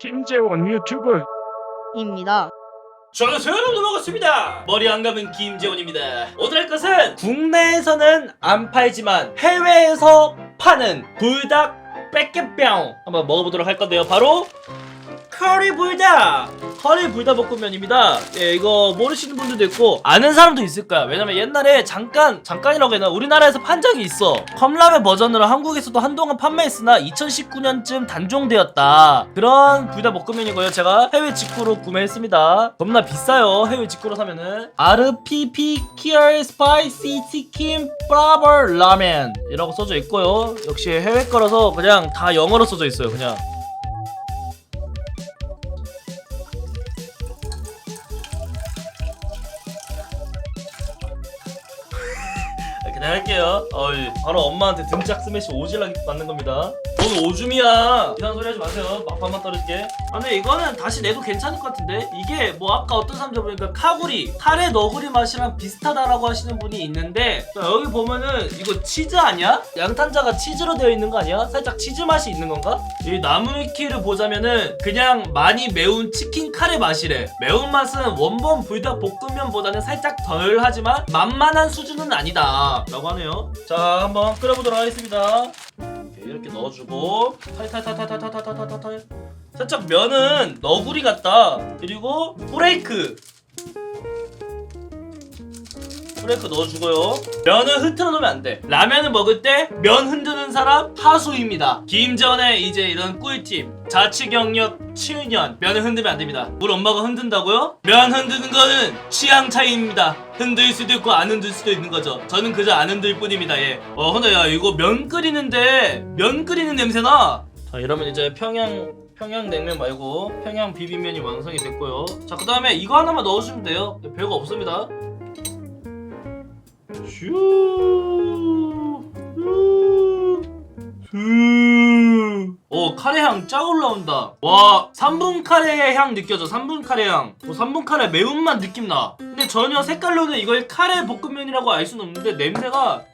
김재원 유튜브 입니다. 저는 여러분 반갑습니다. 머리 안 감은 김재원입니다. 오늘 할 것은 국내에서는 안 팔지만 해외에서 파는 불닭 뺏개뿅 한번 먹어보도록 할 건데요. 바로 커리 불닭 커리 불닭 볶음면입니다. 예, 이거 모르시는 분들도 있고 아는 사람도 있을 거야. 왜냐면 옛날에 잠깐 잠깐이라고 해나 우리나라에서 판 적이 있어. 컵라면 버전으로 한국에서도 한동안 판매했으나 2019년쯤 단종되었다. 그런 불닭 볶음면이고요. 제가 해외 직구로 구매했습니다. 겁나 비싸요. 해외 직구로 사면은 RPP Kier Spicy Chicken Flavor Ramen 이라고 써져 있고요. 역시 해외 거라서 그냥 다 영어로 써져 있어요. 그냥. 이렇게 할게요. 어이, 바로 엄마한테 등짝 스매시 오질라게 맞는 겁니다. 넌 오줌이야. 이상한 소리 하지 마세요. 막판만 떨어질게. 아, 근데 이거는 다시 내도 괜찮을 것 같은데? 이게 뭐 아까 어떤 사람들 보니까 카구리, 카레 너구리 맛이랑 비슷하다라고 하시는 분이 있는데 자, 여기 보면은 이거 치즈 아니야? 양탄자가 치즈로 되어 있는 거 아니야? 살짝 치즈 맛이 있는 건가? 이 나무 위키를 보자면은 그냥 많이 매운 치킨 카레 맛이래. 매운맛은 원본 불닭 볶음면보다는 살짝 덜 하지만 만만한 수준은 아니다. 라고 하네요. 자, 한번 끓여보도록 하겠습니다. 이렇게 넣어주고. 탈탈탈탈탈탈탈탈탈 살짝 면은 너구리 같다. 그리고 브레이크 브레이크 넣어주고요. 면은 흐트러 놓으면 안 돼. 라면을 먹을 때 면 흔드는 사람 하수입니다. 김전의 이제 이런 꿀팁 자취 경력 7년 면을 흔들면 안 됩니다. 우리 엄마가 흔든다고요? 면 흔드는 거는 취향 차이입니다. 흔들 수도 있고 안 흔들 수도 있는 거죠. 저는 그저 안 흔들 뿐입니다. 예. 어 근데 야 이거 면 끓이는데 면 끓이는 냄새나? 자 이러면 이제 평양 평양 냉면 말고 평양 비빔면이 완성이 됐고요. 자 그 다음에 이거 하나만 넣어주시면 돼요. 별거 없습니다 슈. 슈. 슈. 오 카레 향 쫙 올라온다 와 3분 카레 향 느껴져 3분 카레 향 오, 3분 카레 매운맛 느낌 나 근데 전혀 색깔로는 이걸 카레 볶음면이라고 알 수는 없는데 냄새가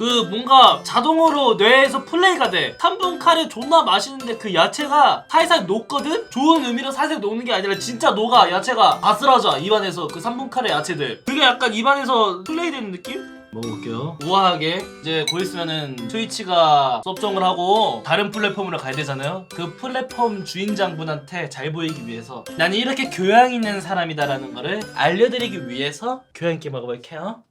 그 뭔가 자동으로 뇌에서 플레이가 돼. 3분 카레 존나 맛있는데 그 야채가 살살 녹거든? 좋은 의미로 살살 녹는 게 아니라 진짜 녹아. 야채가 아슬아져 입안에서 그 3분 카레 야채들. 그게 약간 입안에서 플레이되는 느낌? 먹어볼게요. 우아하게. 이제 곧 있으면은 트위치가 섭정을 하고 다른 플랫폼으로 가야 되잖아요. 그 플랫폼 주인장분한테 잘 보이기 위해서 나는 이렇게 교양 있는 사람이다라는 거를 알려드리기 위해서 교양 있게 먹어볼게요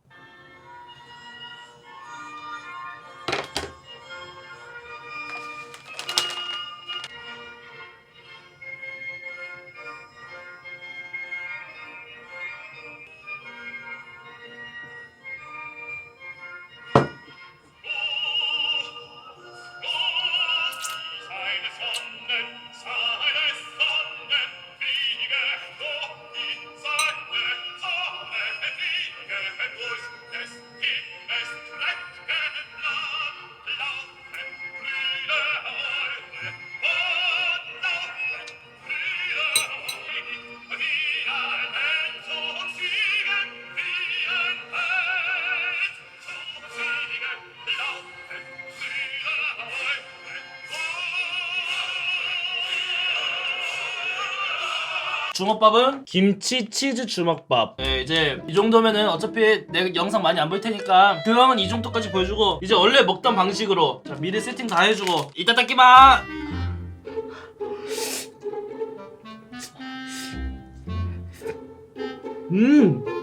주먹밥은 김치 치즈 주먹밥. 네, 이제 이 정도면은 어차피 내 영상 많이 안 볼 테니까 그거는 이 정도까지 보여주고 이제 원래 먹던 방식으로 자, 미리 세팅 다 해주고 이따 닦기마. 음.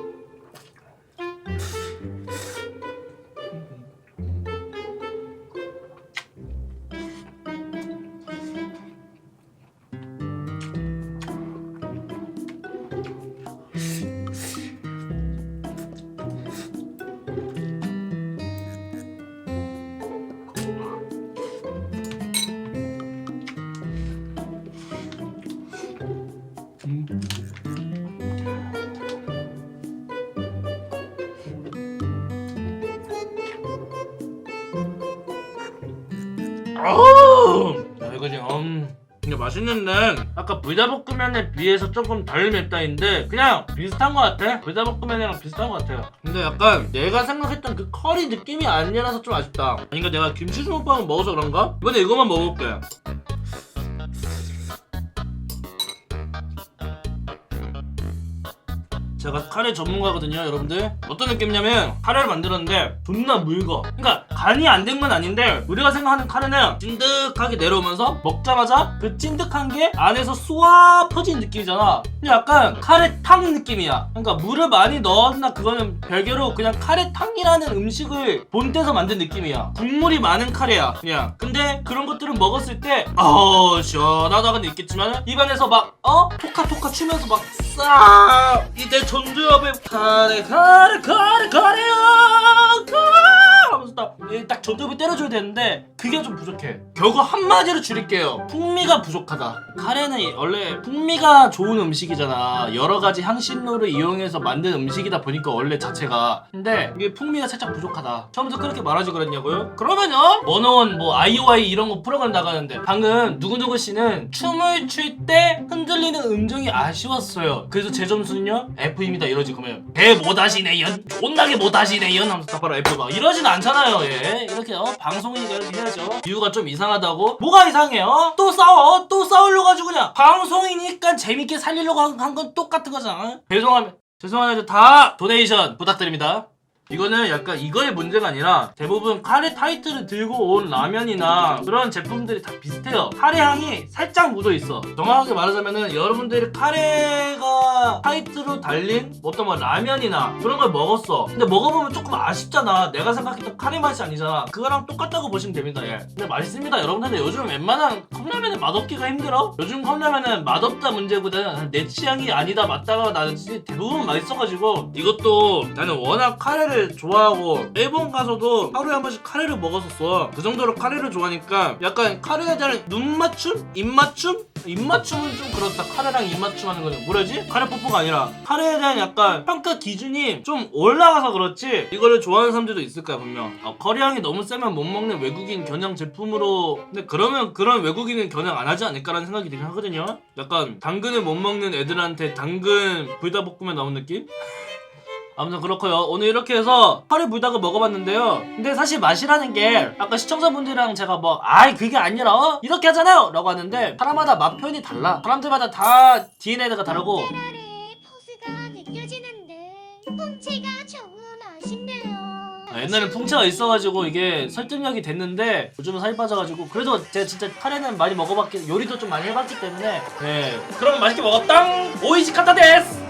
아우 야, 이거지 음. 이게 맛있는데 아까 불닭볶음면에 비해서 조금 덜 맵다인데 그냥 비슷한 것 같아? 불닭볶음면이랑 비슷한 것 같아요. 근데 약간 내가 생각했던 그 커리 느낌이 아니라서 좀 아쉽다. 그러니까 내가 김치 주먹밥을 먹어서 그런가? 이번에 이것만 먹어볼게. 제가 카레 전문가거든요 여러분들. 어떤 느낌이냐면 카레를 만들었는데 존나 묽어. 그러니까 간이 안 된 건 아닌데 우리가 생각하는 카레는 찐득하게 내려오면서 먹자마자 그 찐득한 게 안에서 쏘아 퍼진 느낌이잖아. 근데 약간 카레탕 느낌이야. 그러니까 물을 많이 넣었나 그거는 별개로 그냥 카레탕이라는 음식을 본때서 만든 느낌이야. 국물이 많은 카레야 그냥. 근데 그런 것들은 먹었을 때 어, 시원하다는 있겠지만 입안에서 막 어? 토카토카 추면서 막 싹! 이제 전두엽에 카레 카레 카레 카레야! 카레 하면서 딱, 이딱 전두엽에 때려줘야 되는데 그게 좀 부족해. 결국 한마디로 줄일게요. 풍미가 부족하다. 카레는 원래 풍미가 좋은 음식이잖아. 여러 가지 향신료를 이용해서 만든 음식이다 보니까 원래 자체가. 근데 이게 풍미가 살짝 부족하다. 처음부터 그렇게 말하지 그랬냐고요? 그러면요? 원어원 뭐 아이오아이 이런 거 프로그램 나가는데 방금 누구누구 씨는 춤을 출 때 흔들리는 음정이 아쉬웠어요. 그래서 제 점수는요? F입니다. 이러지 그러면. 배 못하시네요 존나게 못하시네요 하면서 딱 바로 F가 이러진 않잖아요 예 이렇게 어 방송이니까 이렇게 해야죠. 이유가 좀 이상하다고? 뭐가 이상해요? 또 싸워? 또 싸우려고 가지고 그냥 방송이니까 재밌게 살리려고 한 건 똑같은 거잖아. 죄송합니다 죄송합니다. 다 도네이션 부탁드립니다 이거는 약간 이거의 문제가 아니라 대부분 카레 타이틀을 들고 온 라면이나 그런 제품들이 다 비슷해요. 카레 향이 살짝 묻어 있어. 정확하게 말하자면은 여러분들이 카레가 타이틀로 달린 어떤 뭐 라면이나 그런 걸 먹었어. 근데 먹어보면 조금 아쉽잖아. 내가 생각했던 카레 맛이 아니잖아. 그거랑 똑같다고 보시면 됩니다. 예. 근데 맛있습니다, 여러분. 근데 요즘 웬만한 컵라면은 맛없기가 힘들어. 요즘 컵라면은 맛없다 문제보다는 내 취향이 아니다 맞다가 나는 대부분 맛있어가지고 이것도 나는 워낙 카레를 좋아하고 일본 가서도 하루에 한 번씩 카레를 먹었었어. 그 정도로 카레를 좋아하니까 약간 카레에 대한 눈 맞춤, 입 맞춤, 입 맞춤은 좀 그렇다. 카레랑 입 맞춤 하는 거는 뭐라지? 카레 뽀뽀가 아니라 카레에 대한 약간 평가 기준이 좀 올라가서 그렇지. 이거를 좋아하는 사람들도 있을 거야 분명. 어, 커리 향이 너무 세면 못 먹는 외국인 겨냥 제품으로. 근데 그러면 그런 외국인은 겨냥 안 하지 않을까라는 생각이 들긴 하거든요. 약간 당근을 못 먹는 애들한테 당근 불닭볶음면 나온 느낌? 아무튼 그렇고요. 오늘 이렇게 해서 카레 불닭을 먹어봤는데요. 근데 사실 맛이라는 게 아까 시청자분들이랑 제가 뭐 아이 그게 아니라 어? 이렇게 하잖아요! 라고 하는데 사람마다 맛 표현이 달라. 사람들마다 다 DNA가 다르고. 차라리 포스가 느껴지는데 풍채가 좋으신데요. 아, 옛날엔 풍채가 있어가지고 이게 설득력이 됐는데 요즘은 살이 빠져가지고 그래도 제가 진짜 카레는 많이 먹어봤기 요리도 좀 많이 해봤기 때문에. 네. 그럼 맛있게 먹었당! 오이시 카타 데스